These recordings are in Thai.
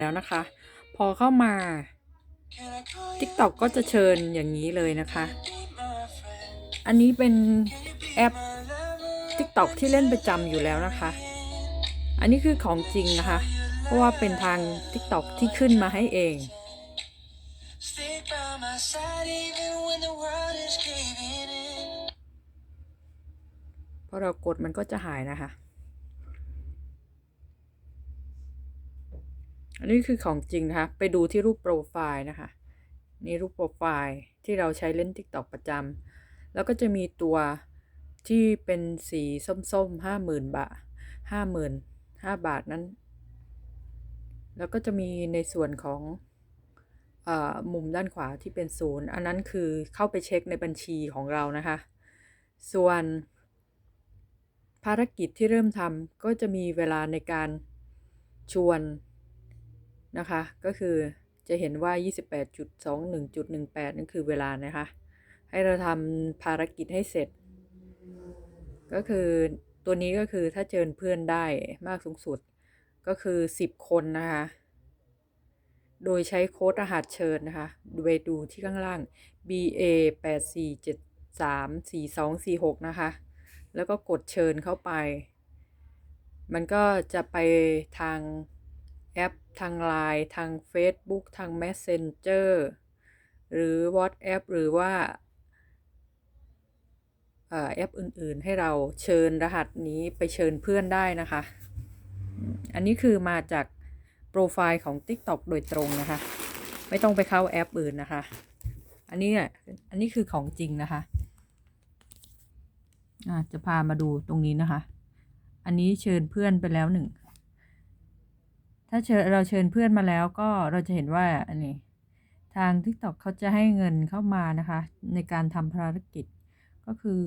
แล้วนะคะ พอเข้ามา TikTok ก็จะเชิญอย่างนี้เลยนะคะ อันนี้เป็นแอป TikTok ที่เล่นประจำอยู่แล้วนะคะ อันนี้คือของจริงนะคะ เพราะว่าเป็นทาง TikTok ที่ขึ้นมาให้เอง พอเรากดมันก็จะหายนะคะ อันนี้คือของจริงนะคะ ไปดูที่รูปโปรไฟล์นะคะ นี่รูปโปรไฟล์ที่เราใช้เล่น TikTok ประจำแล้วก็จะมีตัวที่เป็นสีส้มๆห้าหมื่นบาทห้าหมื่นห้าบาทนั้น แล้วก็จะมีในส่วนของอมุมด้านขวาที่เป็นศูนย์ อันนั้นคือเข้าไปเช็คในบัญชีของเรานะคะ ส่วนภารกิจที่เริ่มทำก็จะมีเวลาในการชวน นะคะ ก็คือจะเห็นว่า 28.21.18 นั่นคือเวลานะคะ ให้เราทำภารกิจให้เสร็จ ก็คือตัวนี้ก็คือถ้าเชิญเพื่อนได้มากสูงสุดก็คือ 10 คนนะคะ โดยใช้โค้ดรหัสเชิญนะคะไปดูที่ข้างล่าง BA 8 4 7 3 4 2 4 6 นะคะ แล้วก็กดเชิญเข้าไป มันก็จะไปทาง อปทาง Line ทาง Facebook ทาง Messenger หรือ WhatsApp หรือว่าเอ่อแอปอื่นๆ ให้เราเชิญรหัสนี้ไปเชิญเพื่อนได้นะคะ อันนี้คือมาจากโปรไฟล์ของ TikTok โดยตรงนะคะ ไม่ต้องไปเข้าแอปอื่นนะคะ อันนี้อะอันนี้คือของจริงนะคะอะจะพามาดูตรงนี้นะคะ อันนี้เชิญเพื่อนไปแล้วหนึ่ง ถ้าเชิญเราเชิญเพื่อนมาแล้วก็เราจะเห็นว่าอันนี้ทาง TikTok เขาจะให้เงินเข้ามานะคะ ในการทำภารกิจ ก็คือ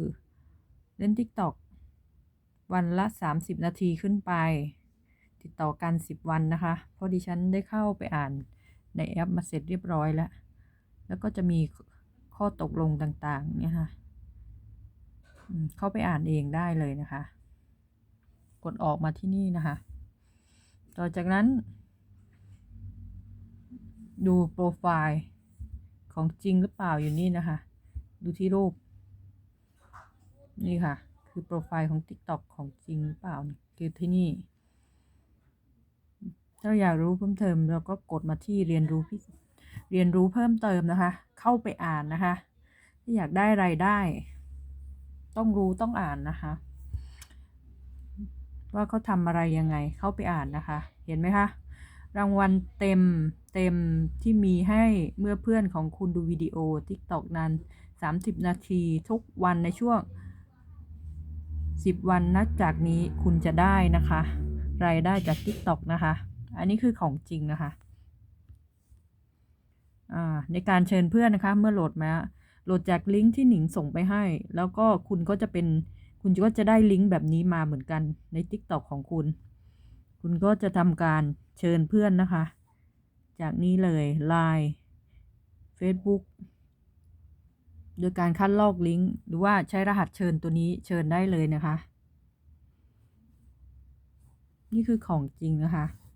เล่น TikTok วันละ 30 นาทีขึ้นไป ติดต่อกัน 10 วันนะคะ เพราะดิฉันได้เข้าไปอ่านในแอปมาเสร็จเรียบร้อยแล้ว แล้วก็จะมีข้อตกลงต่างๆ เนี่ยค่ะ เข้าไปอ่านเองได้เลยนะคะ กดออกมาที่นี่นะคะ ต่อจากนั้น ดูโปรไฟล์ของจริงหรือเปล่าอยู่นี่นะคะ ดูที่รูป นี่ค่ะ คือโปรไฟล์ของ TikTok ของจริงหรือเปล่านี่คือที่นี่ ถ้าอยากรู้เพิ่มเติมเราก็กดมาที่เรียนรู้พิเรียนรู้เพิ่มเติมนะคะ เข้าไปอ่านนะคะ ถ้าอยากได้รายได้ ต้องรู้ต้องอ่านนะคะ ว่าเขาทำอะไรยังไง เข้าไปอ่านนะคะ เห็นไหมคะ รางวัลเต็มเต็มที่มีให้เมื่อเพื่อนของคุณดูวิดีโอ TikTok นั้น 30 นาทีทุกวันในช่วง 10 วันนับจากนี้คุณจะได้นะคะ รายได้จาก TikTok นะคะ อันนี้คือของจริงนะคะในการเชิญเพื่อนนะคะ เมื่อโหลดมาโหลดจากลิงก์ที่หนิงส่งไปให้ แล้วก็คุณก็จะเป็น คุณก็จะได้ลิงก์แบบนี้มาเหมือนกันใน TikTok ของคุณ คุณก็จะทำการเชิญเพื่อนนะคะ จากนี้เลย Line Facebook โดยการคัดลอกลิงก์หรือว่าใช้รหัสเชิญตัวนี้เชิญได้เลยนะคะ นี่คือของจริงนะคะ